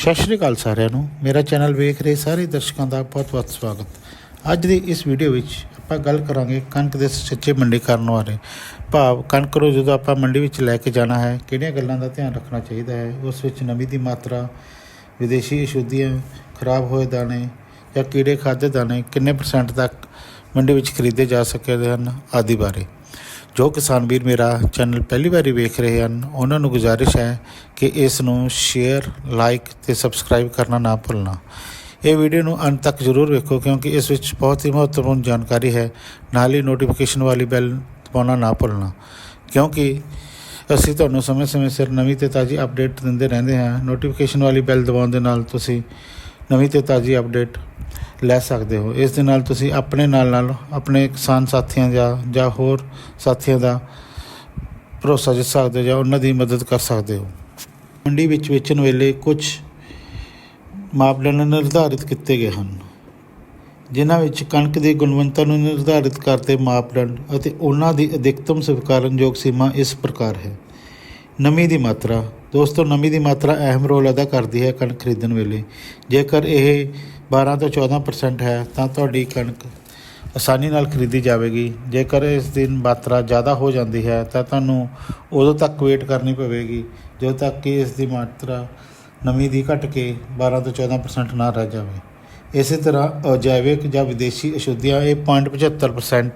ਸਤਿ ਸ਼੍ਰੀ ਅਕਾਲ ਸਾਰਿਆਂ ਨੂੰ। ਮੇਰਾ ਚੈਨਲ ਵੇਖ ਰਹੇ ਸਾਰੇ ਦਰਸ਼ਕਾਂ ਦਾ ਬਹੁਤ-ਬਹੁਤ ਸਵਾਗਤ। ਅੱਜ ਦੀ ਇਸ ਵੀਡੀਓ ਵਿੱਚ ਆਪਾਂ ਗੱਲ ਕਰਾਂਗੇ ਕਣਕ ਦੇ ਸੱਚੇ ਮੰਡੀਕਰਨ ਬਾਰੇ। ਭਾਵ ਕਣਕ ਨੂੰ ਜਦੋਂ ਆਪਾਂ ਮੰਡੀ ਵਿੱਚ ਲੈ ਕੇ ਜਾਣਾ ਹੈ, ਕਿਹੜੀਆਂ ਗੱਲਾਂ ਦਾ ਧਿਆਨ ਰੱਖਣਾ ਚਾਹੀਦਾ ਹੈ? ਉਸ ਵਿੱਚ ਨਮੀ ਦੀ ਮਾਤਰਾ, ਵਿਦੇਸ਼ੀ ਅਸ਼ੁੱਧੀਆਂ ਖਰਾਬ ਹੋਏ ਦਾਣੇ ਜਾਂ ਕੀੜੇ ਖਾਦੇ ਦਾਣੇ ਕਿੰਨੇ ਪਰਸੈਂਟ ਤੱਕ ਮੰਡੀ ਵਿੱਚ ਖਰੀਦੇ ਜਾ ਸਕਦੇ ਹਨ? ਆਦਿ ਬਾਰੇ। ਜੋ ਕਿਸਾਨ ਵੀਰ ਮੇਰਾ ਚੈਨਲ ਪਹਿਲੀ ਵਾਰੀ ਵੇਖ ਰਹੇ ਹਨ, ਉਹਨਾਂ ਨੂੰ ਗੁਜ਼ਾਰਿਸ਼ ਹੈ ਕਿ ਇਸ ਨੂੰ ਸ਼ੇਅਰ ਲਾਈਕ ਤੇ ਸਬਸਕ੍ਰਾਈਬ ਕਰਨਾ ਨਾ ਭੁੱਲਣਾ। ਇਹ ਵੀਡੀਓ ਨੂੰ ਅੰਤ ਤੱਕ ਜ਼ਰੂਰ ਵੇਖੋ ਕਿਉਂਕਿ ਇਸ ਵਿੱਚ ਬਹੁਤ ਹੀ ਮਹੱਤਵਪੂਰਨ ਜਾਣਕਾਰੀ ਹੈ। ਨਾਲ ਹੀ ਨੋਟੀਫਿਕੇਸ਼ਨ ਵਾਲੀ ਬੈਲ ਦਬਾਉਣਾ ਨਾ ਭੁੱਲਣਾ। ਕਿਉਂਕਿ ਅਸੀਂ ਤੁਹਾਨੂੰ ਸਮੇਂ-ਸਮੇਂ ਸਿਰ ਨਵੀਂ ਤੇ ਤਾਜ਼ੀ ਅਪਡੇਟ ਦਿੰਦੇ ਰਹਿੰਦੇ ਹਾਂ। ਨੋਟੀਫਿਕੇਸ਼ਨ ਵਾਲੀ ਬੈਲ ਦਬਾਉਣ ਦੇ ਨਾਲ ਤੁਸੀਂ ਨਵੀਂ ਤੇ ਤਾਜ਼ੀ ਅਪਡੇਟ ਲੈ ਸਕਦੇ ਹੋ। ਇਸ ਦੇ ਨਾਲ ਤੁਸੀਂ ਆਪਣੇ ਨਾਲ ਨਾਲ ਆਪਣੇ ਕਿਸਾਨ ਸਾਥੀਆਂ ਜਾਂ ਜਾਂ ਹੋਰ ਸਾਥੀਆਂ ਦਾ ਭਰੋਸਾ ਜਿੱਤ ਸਕਦੇ ਹੋ ਜਾਂ ਉਹਨਾਂ ਦੀ ਮਦਦ ਕਰ ਸਕਦੇ ਹੋ। ਮੰਡੀ ਵਿੱਚ ਵੇਚਣ ਵੇਲੇ ਕੁਝ ਮਾਪਦੰਡ ਨਿਰਧਾਰਿਤ ਕੀਤੇ ਗਏ ਹਨ, ਜਿਨ੍ਹਾਂ ਵਿੱਚ ਕਣਕ ਦੀ ਗੁਣਵੱਤਾ ਨੂੰ ਨਿਰਧਾਰਿਤ ਕਰਦੇ ਮਾਪਦੰਡ ਅਤੇ ਉਹਨਾਂ ਦੀ ਅਧਿਕਤਮ ਸਵੀਕਾਰਨਯੋਗ ਸੀਮਾ ਇਸ ਪ੍ਰਕਾਰ ਹੈ। ਨਮੀ ਦੀ ਮਾਤਰਾ, ਦੋਸਤੋ ਨਮੀ ਦੀ ਮਾਤਰਾ ਅਹਿਮ ਰੋਲ ਅਦਾ ਕਰਦੀ ਹੈ ਕਣਕ ਖਰੀਦਣ ਵੇਲੇ। ਜੇਕਰ ਇਹ 12 ਤੋਂ 14% ਹੈ, ਤਾਂ ਤੁਹਾਡੀ ਕਣਕ ਆਸਾਨੀ ਨਾਲ ਖਰੀਦੀ ਜਾਵੇਗੀ। ਜੇਕਰ ਇਸ ਦੀ ਮਾਤਰਾ ਜ਼ਿਆਦਾ ਹੋ ਜਾਂਦੀ ਹੈ, ਤਾਂ ਤੁਹਾਨੂੰ ਉਦੋਂ ਤੱਕ ਵੇਟ ਕਰਨੀ ਪਵੇਗੀ, ਜਦੋਂ ਤੱਕ ਕਿ ਇਸ ਦੀ ਮਾਤਰਾ ਨਮੀ ਦੀ ਘਟ ਕੇ 12 ਤੋਂ 14% ਨਾ ਰਹਿ ਜਾਵੇ। ਇਸੇ ਤਰ੍ਹਾਂ ਅਜੈਵਿਕ ਜਾਂ ਵਿਦੇਸ਼ੀ ਅਸ਼ੁੱਧੀਆਂ, ਇਹ 0.75%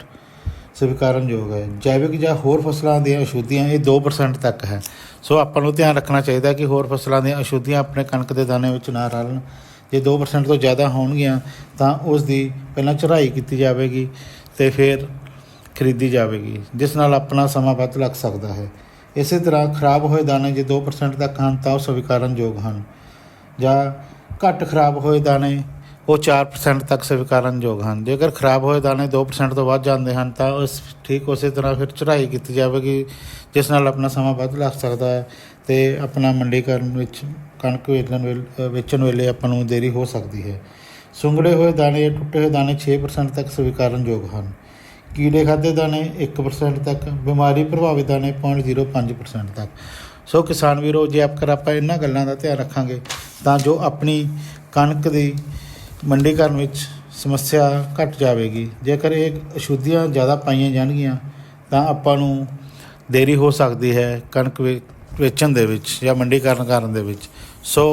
ਸਵੀਕਾਰਨਯੋਗ ਹੈ। ਜੈਵਿਕ ਜਾਂ ਹੋਰ ਫਸਲਾਂ ਦੀਆਂ ਅਸ਼ੁੱਧੀਆਂ, ਇਹ 2% ਤੱਕ ਹੈ। ਸੋ ਆਪਾਂ ਨੂੰ ਧਿਆਨ ਰੱਖਣਾ ਚਾਹੀਦਾ ਕਿ ਹੋਰ ਫਸਲਾਂ ਦੀਆਂ ਅਸ਼ੁੱਧੀਆਂ ਆਪਣੇ ਕਣਕ ਦੇ ਦਾਣੇ ਵਿੱਚ ਨਾ ਰਲਣ। ਜੇ 2% ਤੋਂ ਜ਼ਿਆਦਾ ਹੋਣਗੀਆਂ, ਤਾਂ ਉਸ ਦੀ ਪਹਿਲਾਂ ਚੜ੍ਹਾਈ ਕੀਤੀ ਜਾਵੇਗੀ ਤੇ ਫਿਰ ਖਰੀਦੀ ਜਾਵੇਗੀ, ਜਿਸ ਨਾਲ ਆਪਣਾ ਸਮਾਂ ਵੱਧ ਲੱਗ ਸਕਦਾ ਹੈ। ਇਸੇ ਤਰ੍ਹਾਂ ਖਰਾਬ ਹੋਏ ਦਾਣੇ ਜੇ 2% ਤੱਕ ਹਨ, ਤਾਂ ਉਹ ਸਵੀਕਾਰਨਯੋਗ ਹਨ। ਜਾਂ ਘੱਟ ਖਰਾਬ ਹੋਏ ਦਾਣੇ, ਉਹ 4% ਤੱਕ ਸਵੀਕਾਰਨਯੋਗ ਹਨ। ਜੇਕਰ ਖਰਾਬ ਹੋਏ ਦਾਣੇ 2% ਤੋਂ ਵੱਧ ਜਾਂਦੇ ਹਨ, ਤਾਂ ਉਸ ਠੀਕ ਉਸੇ ਤਰ੍ਹਾਂ ਫਿਰ ਚੜ੍ਹਾਈ ਕੀਤੀ ਜਾਵੇਗੀ, ਜਿਸ ਨਾਲ ਆਪਣਾ ਸਮਾਂ ਵੱਧ ਲੱਗ ਸਕਦਾ ਹੈ ਤੇ ਆਪਣਾ ਮੰਡੀਕਰਨ ਵਿੱਚ ਕਣਕ ਵੇਚਣ ਵੇਲੇ ਵੇਚਣ ਵੇਲੇ ਆਪਾਂ ਨੂੰ ਦੇਰੀ ਹੋ ਸਕਦੀ ਹੈ। ਸੁੰਗੜੇ ਹੋਏ ਦਾਣੇ ਜਾਂ ਟੁੱਟੇ ਹੋਏ ਦਾਣੇ 6% ਤੱਕ ਸਵੀਕਾਰਨਯੋਗ ਹਨ। ਕੀੜੇ ਖਾਦੇ ਦਾਣੇ 1% ਤੱਕ, ਬਿਮਾਰੀ ਪ੍ਰਭਾਵਿਤ ਦਾਣੇ 0.05% ਤੱਕ। ਸੋ ਕਿਸਾਨ ਵੀਰੋ, ਜੇ ਆਪਕਰ ਆਪਾਂ ਇਹਨਾਂ ਗੱਲਾਂ ਦਾ ਧਿਆਨ ਰੱਖਾਂਗੇ, ਤਾਂ ਜੋ ਆਪਣੀ ਕਣਕ ਦੀ ਮੰਡੀਕਰਨ ਵਿੱਚ ਸਮੱਸਿਆ ਘਟ ਜਾਵੇਗੀ। ਜੇਕਰ ਇਹ ਅਸ਼ੁੱਧੀਆਂ ਜ਼ਿਆਦਾ ਪਾਈਆਂ ਜਾਣਗੀਆਂ, ਤਾਂ ਆਪਾਂ ਨੂੰ ਦੇਰੀ ਹੋ ਸਕਦੀ ਹੈ ਕਣਕ ਵੇ- ਵੇਚਣ ਦੇ ਵਿੱਚ ਜਾਂ ਮੰਡੀਕਰਨ ਕਰਨ ਦੇ ਵਿੱਚ। ਸੋ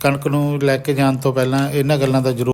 ਕਣਕ ਨੂੰ ਲੈ ਕੇ ਜਾਣ ਤੋਂ ਪਹਿਲਾਂ ਇਹਨਾਂ ਗੱਲਾਂ ਦਾ ਜ਼ਰੂਰ